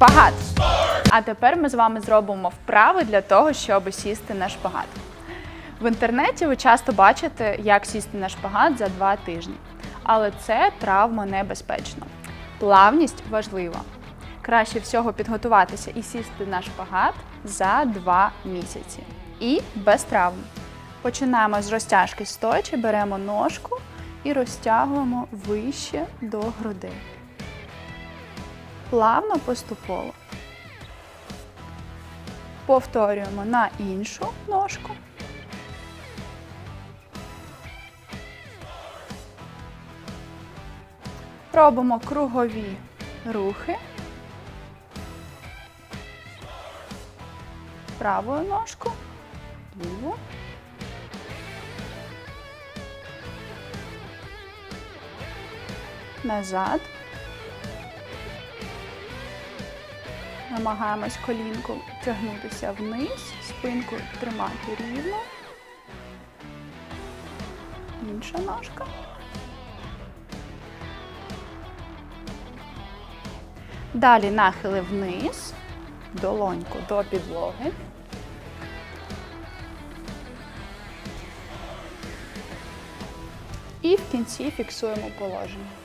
Шпагат. А тепер ми з вами зробимо вправи для того, щоб сісти на шпагат. В інтернеті ви часто бачите, як сісти на шпагат за два тижні. Але це травма небезпечно. Плавність важлива. Краще всього підготуватися і сісти на шпагат за два місяці. І без травм. Починаємо з розтяжки стоячи, беремо ножку і розтягуємо вище до грудей. Плавно поступово. Повторюємо на іншу ножку. Робимо кругові рухи. Правою ножку, ліву. Назад. Намагаємось колінку тягнутися вниз, спинку тримати рівно. Інша ножка. Далі нахили вниз, долоньку до підлоги. І в кінці фіксуємо положення.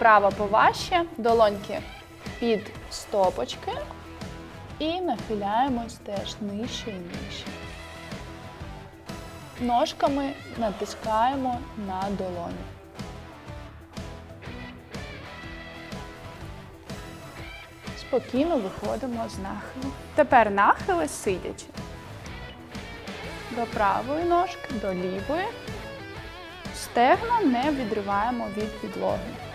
Вправо поважче, долоньки під стопочки і нахиляємось теж нижче і нижче. Ножками натискаємо на долоні. Спокійно виходимо з нахилу. Тепер нахили сидячи. До правої ножки, до лівої. Стегна не відриваємо від підлоги.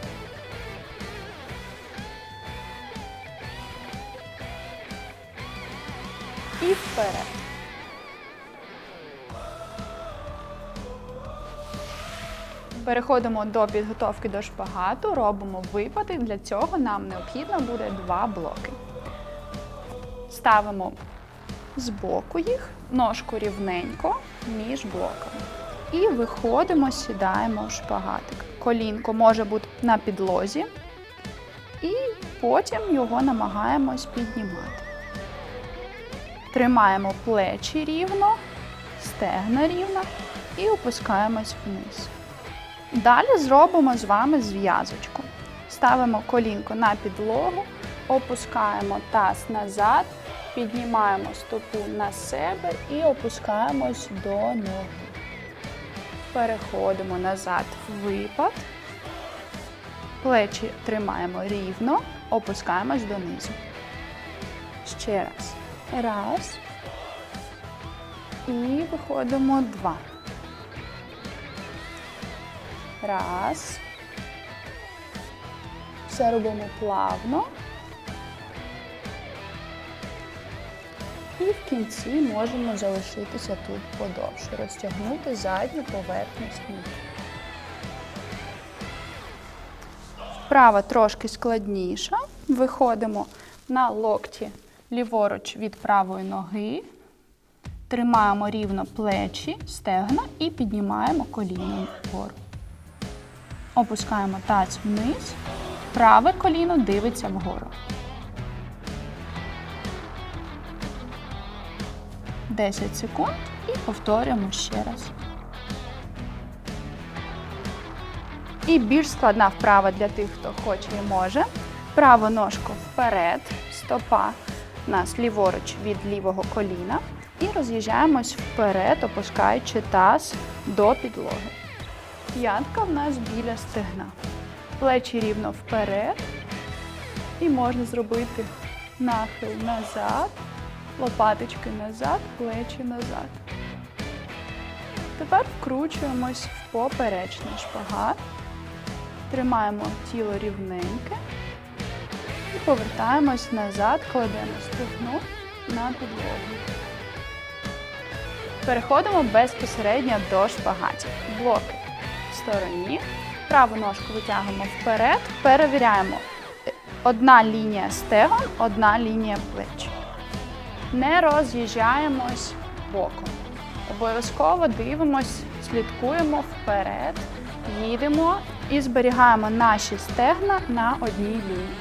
І вперед. Переходимо до підготовки до шпагату, робимо випади. Для цього нам необхідно буде два блоки. Ставимо з боку їх, ножку рівненько між блоками. І виходимо, сідаємо в шпагатик. Колінко може бути на підлозі, і потім його намагаємось піднімати. Тримаємо плечі рівно, стегна рівно і опускаємось вниз. Далі зробимо з вами зв'язочку. Ставимо колінко на підлогу, опускаємо таз назад, піднімаємо стопу на себе і опускаємось до ноги. Переходимо назад в випад. Плечі тримаємо рівно, опускаємось донизу. Ще раз. Раз. І виходимо два. Раз. Все робимо плавно. І в кінці можемо залишитися тут подовше, розтягнути задню поверхню ніг. Вправа трошки складніша. Виходимо на локті ліворуч від правої ноги. Тримаємо рівно плечі, стегна і піднімаємо коліно вгору. Опускаємо таз вниз. Праве коліно дивиться вгору. 10 секунд і повторюємо ще раз. І більш складна вправа для тих, хто хоче і може. Праву ножку вперед, стопа нас ліворуч від лівого коліна. І роз'їжджаємось вперед, опускаючи таз до підлоги. П'ятка в нас біля стегна. Плечі рівно вперед. І можна зробити нахил назад, лопаточки назад, плечі назад. Тепер вкручуємось в поперечний шпагат. Тримаємо тіло рівненьке повертаємось назад, кладемо стегно на підлогу. Переходимо безпосередньо до шпагатів. Блоки в стороні. Праву ножку витягуємо вперед, перевіряємо. Одна лінія стегон, одна лінія плеч. Не роз'їжджаємось боком. Обов'язково дивимось, слідкуємо вперед, їдемо І зберігаємо наші стегна на одній лінії.